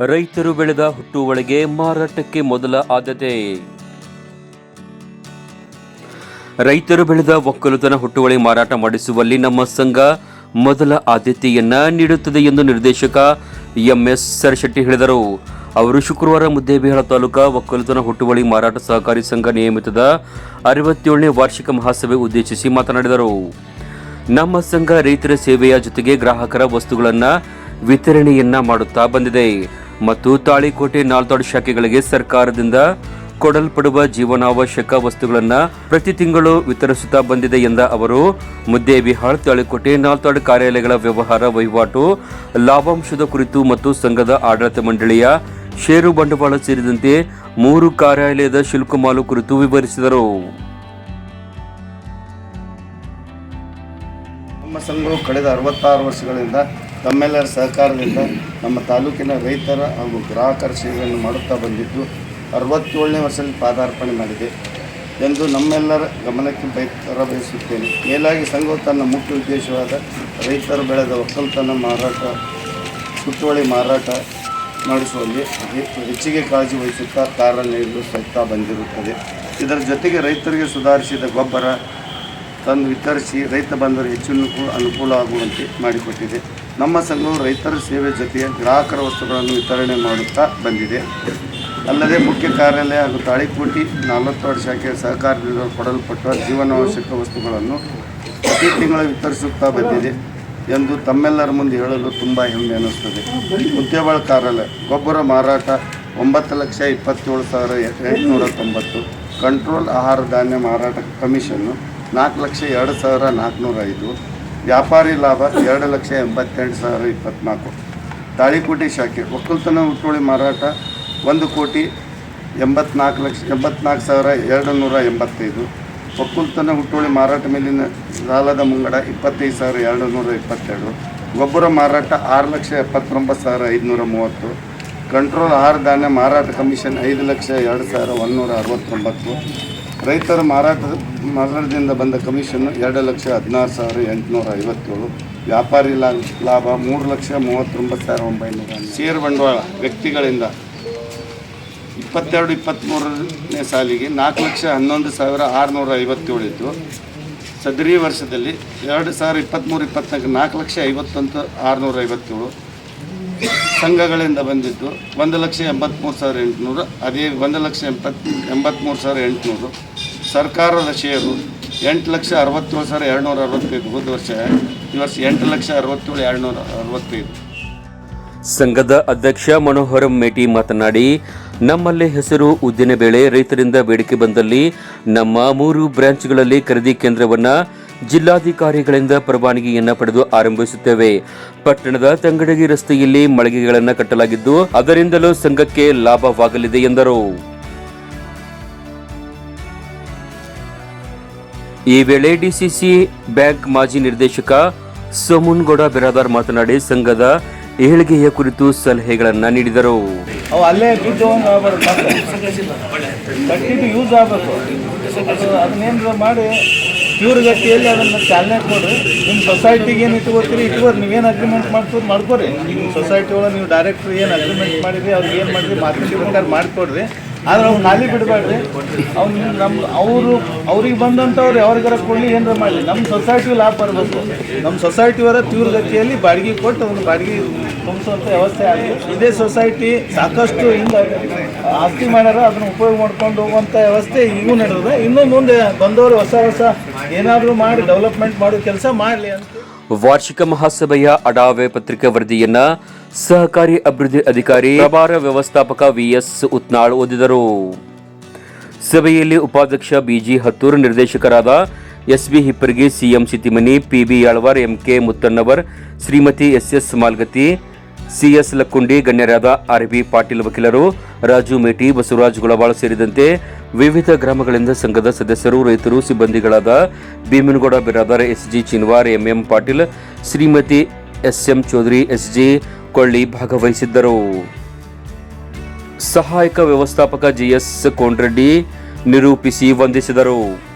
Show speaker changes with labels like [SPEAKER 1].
[SPEAKER 1] ರೈತರು ಬೆಳೆದ ಹುಟ್ಟುವಳಿಗೆ ಮಾರಾಟಕ್ಕೆ ಮೊದಲ ಆದ್ಯತೆ. ರೈತರು ಬೆಳೆದ ಒಕ್ಕಲುತನ ಹುಟ್ಟುವಳಿ ಮಾರಾಟ ಮಾಡಿಸುವಲ್ಲಿ ನಮ್ಮ ಸಂಘ ಮೊದಲ ಆದ್ಯತೆಯನ್ನ ನೀಡುತ್ತದೆ ಎಂದು ನಿರ್ದೇಶಕ ಎಂಎಸ್ ಸರಶೆಟ್ಟಿ ಹೇಳಿದರು. ಅವರು ಶುಕ್ರವಾರ ಮುದ್ದೇಬಿಹಾಳ ತಾಲೂಕಾ ಒಕ್ಕಲುತನ ಹುಟ್ಟುವಳಿ ಮಾರಾಟ ಸಹಕಾರಿ ಸಂಘ ನಿಯಮಿತದ ಅರವತ್ತೇಳನೇ ವಾರ್ಷಿಕ ಮಹಾಸಭೆ ಉದ್ದೇಶಿಸಿ ಮಾತನಾಡಿದರು. ನಮ್ಮ ಸಂಘ ರೈತರ ಸೇವೆಯ ಜೊತೆಗೆ ಗ್ರಾಹಕರ ವಸ್ತುಗಳನ್ನು ವಿತರಣೆಯನ್ನ ಮಾಡುತ್ತಾ ಬಂದಿದೆ. ಮತ್ತು ತಾಳಿಕೋಟೆ ನಾಲ್ದೊಡ್ ಶಾಖೆಗಳಿಗೆ ಸರ್ಕಾರದಿಂದ ಕೊಡಲ್ಪಡುವ ಜೀವನಾವಶ್ಯಕ ವಸ್ತುಗಳನ್ನು ಪ್ರತಿ ತಿಂಗಳು ವಿತರಿಸುತ್ತಾ ಬಂದಿದೆ ಎಂದ ಅವರು ಮುದ್ದೇಬಿಹಾಳ್ ತಾಳಿಕೋಟೆ ನಾಲ್ತಾಡ್ ಕಾರ್ಯಾಲಯಗಳ ವ್ಯವಹಾರ ವಹಿವಾಟು, ಲಾಭಾಂಶದ ಕುರಿತು ಮತ್ತು ಸಂಘದ ಆಡಳಿತ ಮಂಡಳಿಯ ಷೇರು ಬಂಡವಾಳ ಸೇರಿದಂತೆ ಮೂರು ಕಾರ್ಯಾಲಯದ ಶುಲ್ಕಮಾಲು ಕುರಿತು ವಿವರಿಸಿದರು.
[SPEAKER 2] ನಮ್ಮ ಸಂಘವು ಕಳೆದ ಅರವತ್ತಾರು ವರ್ಷಗಳಿಂದ ತಮ್ಮೆಲ್ಲರ ಸಹಕಾರದಿಂದ ನಮ್ಮ ತಾಲೂಕಿನ ರೈತರ ಹಾಗೂ ಗ್ರಾಹಕರ ಸೇವೆಯನ್ನು ಮಾಡುತ್ತಾ ಬಂದಿದ್ದು ಅರವತ್ತೇಳನೇ ವರ್ಷದಲ್ಲಿ ಪಾದಾರ್ಪಣೆ ಮಾಡಿದೆ ಎಂದು ನಮ್ಮೆಲ್ಲರ ಗಮನಕ್ಕೆ ಬಯ ಬಯಸುತ್ತೇನೆ ಮೇಲಾಗಿ ಸಂಘವು ತನ್ನ ಮುಖ್ಯ ಉದ್ದೇಶವಾದ ರೈತರು ಬೆಳೆದ ಒಕ್ಕಲ್ತನ ಮಾರಾಟ ಸುತ್ತುವಳಿ ಮಾರಾಟ ಮಾಡಿಸುವಲ್ಲಿ ಹೆ- ಹೆಚ್ಚಿಗೆ ಕಾಳಜಿ ವಹಿಸುತ್ತಾ ಕಾರ್ಯನಿರ್ವಹಿಸುತ್ತಾ ಬಂದಿರುತ್ತದೆ. ಇದರ ಜೊತೆಗೆ ರೈತರಿಗೆ ಸುಧಾರಿಸಿದ ಗೊಬ್ಬರ ತಂದು ವಿತರಿಸಿ ರೈತ ಬಂದರು ಹೆಚ್ಚು ಅನುಕೂಲ ಅನುಕೂಲ ಆಗುವಂತೆ ಮಾಡಿಕೊಟ್ಟಿದೆ. ನಮ್ಮ ಸಂಘವು ರೈತರ ಸೇವೆ ಜೊತೆಗೆ ಗ್ರಾಹಕರ ವಸ್ತುಗಳನ್ನು ವಿತರಣೆ ಮಾಡುತ್ತಾ ಬಂದಿದೆ. ಅಲ್ಲದೆ ಮುಖ್ಯ ಕಾರ್ಯಾಲಯ ಹಾಗೂ ತಾಳಿಕೋಟಿ ನಲವತ್ತೆರಡು ಶಾಖೆಯ ಸಹಕಾರದಿಂದ ಕೊಡಲ್ಪಟ್ಟ ಜೀವನಾವಶ್ಯಕ ವಸ್ತುಗಳನ್ನು ಪ್ರತಿ ತಿಂಗಳು ವಿತರಿಸುತ್ತಾ ಬಂದಿದೆ ಎಂದು ತಮ್ಮೆಲ್ಲರ ಮುಂದೆ ಹೇಳಲು ತುಂಬ ಹೆಮ್ಮೆ ಅನ್ನಿಸ್ತದೆ. ಮುದ್ದೇಬಾಳ ಕಾರ್ಯಾಲಯ, ಗೊಬ್ಬರ ಮಾರಾಟ ಒಂಬತ್ತು ಲಕ್ಷ ಇಪ್ಪತ್ತೇಳು ಸಾವಿರ ಎಂಟುನೂರ ತೊಂಬತ್ತು. ಕಂಟ್ರೋಲ್ ಆಹಾರ ಧಾನ್ಯ ಮಾರಾಟ ಕಮಿಷನ್ನು ನಾಲ್ಕು ಲಕ್ಷ ಎರಡು ಸಾವಿರ ನಾಲ್ಕುನೂರ ಐದು. ವ್ಯಾಪಾರಿ ಲಾಭ ಎರಡು ಲಕ್ಷ ಎಂಬತ್ತೆಂಟು ಸಾವಿರ ಇಪ್ಪತ್ತ್ನಾಲ್ಕು ತಾಳಿಕೋಟೆ ಶಾಖೆ, ಒಕ್ಕಲ್ತನ ಹುಟ್ಟೋಳಿ ಮಾರಾಟ ಒಂದು ಕೋಟಿ ಎಂಬತ್ನಾಲ್ಕು ಲಕ್ಷ, ಎಂಬತ್ನಾಲ್ಕು ಸಾವಿರ ಎರಡು ನೂರ ಎಂಬತ್ತೈದು. ಒಕ್ಕಲ್ತನ ಹುಟ್ಟೋಳಿ ಮಾರಾಟ ಮೇಲಿನ ಸಾಲದ ಮುಂಗಡ ಇಪ್ಪತ್ತೈದು ಸಾವಿರ ಎರಡು ನೂರ ಇಪ್ಪತ್ತೆರಡು. ಗೊಬ್ಬರ ಮಾರಾಟ ಆರು ಲಕ್ಷ ಎಪ್ಪತ್ತೊಂಬತ್ತು ಸಾವಿರ ಐದುನೂರ ಮೂವತ್ತು. ಕಂಟ್ರೋಲ್ ಆಹಾರ ಧಾನ್ಯ ಮಾರಾಟ ಕಮಿಷನ್ ಐದು ಲಕ್ಷ ಎರಡು ಸಾವಿರ ಒಂದುನೂರ ಅರವತ್ತೊಂಬತ್ತು. ರೈತರ ಮಾರಾಟ, ಮಾರಾಟದಿಂದ ಬಂದ ಕಮಿಷನ್ ಎರಡು ಲಕ್ಷ ಹದಿನಾರು ಸಾವಿರ ಎಂಟುನೂರ ಐವತ್ತೇಳು. ವ್ಯಾಪಾರಿ ಲಾಭ ಮೂರು ಲಕ್ಷ ಮೂವತ್ತೊಂಬತ್ತು ಸಾವಿರ ಒಂಬೈನೂರ ಷೇರು ಬಂಡವಾಳ ವ್ಯಕ್ತಿಗಳಿಂದ ಇಪ್ಪತ್ತೆರಡು, ಇಪ್ಪತ್ತ್ಮೂರನೇ ಸಾಲಿಗೆ ನಾಲ್ಕು ಲಕ್ಷ ಹನ್ನೊಂದು ಸಾವಿರ ಆರುನೂರ ಐವತ್ತೇಳು ಇತ್ತು ಸದರಿ ವರ್ಷದಲ್ಲಿ ಎರಡು ಸಾವಿರ ಇಪ್ಪತ್ತ್ಮೂರು ಇಪ್ಪತ್ನಾಲ್ಕು ನಾಲ್ಕು ಲಕ್ಷ ಐವತ್ತೊಂದು ಆರುನೂರ ಐವತ್ತೇಳು ಸಂಘಗಳಿಂದ ಬಂದಿದ್ದು, ಒಂದು ಲಕ್ಷ ಎಂಬತ್ತ್ಮೂರು ಸಾವಿರ ಎಂಟುನೂರು, ಅದೇ ಒಂದು ಲಕ್ಷ ಎಂಬತ್ತು, ಎಂಬತ್ತ್ಮೂರು ಸಾವಿರ ಎಂಟುನೂರು. ಸರ್ಕಾರದ ಷೇರು ಎಂಟು ಲಕ್ಷ ಅರವತ್ತೇಳು ಸಾವಿರ ಎರಡುನೂರ ಅರವತ್ತೈದು, ಹೋದ ವರ್ಷ ಈ ವರ್ಷ ಎಂಟು ಲಕ್ಷ ಅರವತ್ತೇಳು, ಎರಡುನೂರ ಅರವತ್ತೈದು.
[SPEAKER 1] ಸಂಘದ ಅಧ್ಯಕ್ಷ ಮನೋಹರ ಮೇಟಿ ಮಾತನಾಡಿ, ನಮ್ಮಲ್ಲಿ ಹೆಸರು, ಉದ್ದಿನ ಬೇಳೆ, ರೈತರಿಂದ ಬೇಡಿಕೆ ಬಂದಲ್ಲಿ ನಮ್ಮ ಮೂರು ಬ್ರಾಂಚ್ಗಳಲ್ಲಿ ಖರೀದಿ ಕೇಂದ್ರವನ್ನು ಜಿಲ್ಲಾಧಿಕಾರಿಗಳಿಂದ ಪರವಾನಗಿಯನ್ನು ಪಡೆದು ಆರಂಭಿಸುತ್ತೇವೆ. ಪಟ್ಟಣದ ತಂಗಡಗಿ ರಸ್ತೆಯಲ್ಲಿ ಮಳಿಗೆಗಳನ್ನು ಕಟ್ಟಲಾಗಿದ್ದು, ಅದರಿಂದಲೂ ಸಂಘಕ್ಕೆ ಲಾಭವಾಗಲಿದೆ ಎಂದರು. ಈ ವೇಳೆ ಡಿಸಿಸಿ ಬ್ಯಾಂಕ್ ಮಾಜಿ ನಿರ್ದೇಶಕ ಸೋಮುನ್ಗೌಡ ಬಿರಾದಾರ್ ಮಾತನಾಡಿ ಸಂಘದ ಏಳಿಗೆಯ ಕುರಿತು ಸಲಹೆಗಳನ್ನ ನೀಡಿದರು.
[SPEAKER 3] ಅವು ಅಲ್ಲೇ ಕಟ್ಟಿದ್ದು ಯೂಸ್ ಆಗಬೇಕು. ಮಾಡಿ ಪ್ಯೂರ್ ಗಟ್ಟಿಯಲ್ಲಿ ಅದನ್ನು ಚಾಲನೆ ಕೊಡ್ರಿ ನಿಮ್ಮ ಸೊಸೈಟಿಗೆ ಏನು ಇಟ್ಕೋತೀರಿ ಇಟ್ಕೋರಿ ನೀವೇನು ಅಗ್ರಿಮೆಂಟ್ ಮಾಡ್ಕೋರಿ ಮಾಡ್ಕೊರಿ ನಿಮ್ಮ ಸೊಸೈಟಿ ಒಳಗೆ ನೀವು ಡೈರೆಕ್ಟ್ರ್ ಏನು ಅಗ್ರಿಮೆಂಟ್ ಮಾಡಿರಿ ಅವ್ರಿಗೆ ಏನು ಮಾಡಿರಿ ಪ್ರಕಾರ ಮಾಡಿಕೊಡ್ರಿ. ಆದ್ರೆ ಅವ್ನು ನಾಲಿ ಬಿಡಬೇಡ್ರಿ. ಅವ್ನು ನಮ್ಮ ಅವರು, ಅವ್ರಿಗೆ ಬಂದಂಥವ್ರು ಯಾರಿಗಾರ ಕೊಡಲಿ ಏನಾರ ಮಾಡಲಿ. ನಮ್ಮ ಸೊಸೈಟಿ ಲಾಭ ಬರಬೇಕು. ನಮ್ಮ ಸೊಸೈಟಿಯವರ ತೀವ್ರ ಗತಿಯಲ್ಲಿ ಬಾಡಿಗೆ ಕೊಟ್ಟು ಅವ್ನು ಬಾಡಿಗೆ ತುಂಬಿಸುವಂಥ ವ್ಯವಸ್ಥೆ ಆಗಲಿ ಇದೇ ಸೊಸೈಟಿ ಸಾಕಷ್ಟು ಹಿಂಗೆ ಆಸ್ತಿ ಮಾಡ್ಯಾರ, ಅದನ್ನು ಉಪಯೋಗ ಮಾಡ್ಕೊಂಡು ಹೋಗುವಂಥ ವ್ಯವಸ್ಥೆ ಈಗೂ ನಡೆದಿದೆ. ಇನ್ನೂ ಮುಂದೆ ಬಂದವರು ಹೊಸ ಹೊಸ ಏನಾದರೂ ಮಾಡಿ ಡೆವಲಪ್ಮೆಂಟ್ ಮಾಡೋ ಕೆಲಸ ಮಾಡಲಿ ಅಂತ
[SPEAKER 1] ವಾರ್ಷಿಕ ಮಹಾಸಭೆಯ ಅಡಾವೆ ಪತ್ರಿಕಾ ವರದಿಯನ್ನ ಸಹಕಾರಿ ಅಭಿವೃದ್ಧಿ ಅಧಿಕಾರಿ ಪ್ರಭಾರ ವ್ಯವಸ್ಥಾಪಕ ವಿಎಸ್ ಉತ್ನಾಳ್ ಓದಿದರು. ಸಭೆಯಲ್ಲಿ ಉಪಾಧ್ಯಕ್ಷ ಬಿಜಿ ಹತ್ತೂರ್, ನಿರ್ದೇಶಕರಾದ S B Hippargi, C M Sitimani P B Yalwar, M K Muttannavar, Shrimati S S Malgati, C S Lakkundi ಗಣ್ಯರಾದ R B Patil ವಕೀಲರು, ರಾಜು ಮೇಟಿ, ಬಸವರಾಜ್ ಗುಳವಾಳ್ ಸೇರಿದಂತೆ ವಿವಿಧ ಗ್ರಾಮಗಳಿಂದ ಸಂಘದ ಸದಸ್ಯರು, ರೈತರು, ಸಿಬ್ಬಂದಿಗಳಾದ Bhimanagouda Biradar, S G Chinwar, M M Patil, Shrimati S M Chaudhari, S G Kolli ಭಾಗವಹಿಸಿದ್ದರು. ಸಹಾಯಕ ವ್ಯವಸ್ಥಾಪಕ ಜಿಎಸ್ ಕೋಂಡ್ರೆಡ್ಡಿ ನಿರೂಪಿಸಿ ವಂದಿಸಿದರು.